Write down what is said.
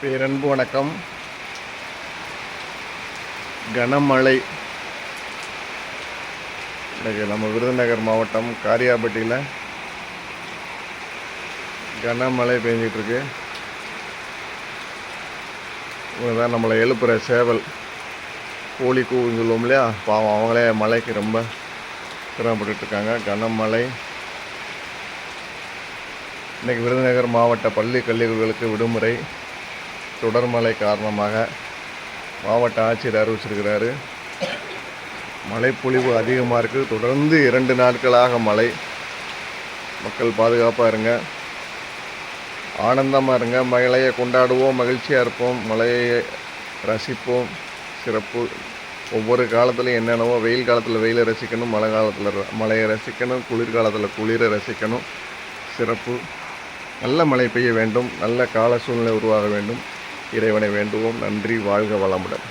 பேரன்பு வணக்கம். கனமழை. இன்றைக்கு நம்ம விருதுநகர் மாவட்டம் காரியாபட்டியில் கனமழை பெஞ்சிட்டு இருக்கு தான் நம்மளை எழுப்புகிற சேவல். கோழி கூவுன்னு சொல்லுவோம் இல்லையா? பாவம் அவங்களே மழைக்கு ரொம்ப சிரமப்பட்டுருக்காங்க கனமழை. இன்றைக்கி விருதுநகர் மாவட்ட பள்ளி கல்லூரிகளுக்கு விடுமுறை. தொடர்மழை காரணமாக மாவட்ட ஆட்சியர் அறிவிச்சிருக்கிறாரு. மழைப்பொழிவு அதிகமாக இருக்குது தொடர்ந்து இரண்டு நாட்களாக மழை. மக்கள் பாதுகாப்பாக இருங்க. ஆனந்தமாக இருங்க. மழையை கொண்டாடுவோம் மகிழ்ச்சியாக இருப்போம் மழையை ரசிப்போம். சிறப்பு. ஒவ்வொரு காலத்துலையும் என்னென்னவோ வெயில் காலத்தில் வெயிலை ரசிக்கணும் மழை காலத்தில் ர- மழையை ரசிக்கணும் குளிர்காலத்தில் குளிரை ரசிக்கணும். சிறப்பு. நல்ல மழை பெய்ய வேண்டும். நல்ல கால சூழ்நிலை உருவாக வேண்டும். இறைவனை வேண்டுவோம். நன்றி. வாழ்க வளமுடன்.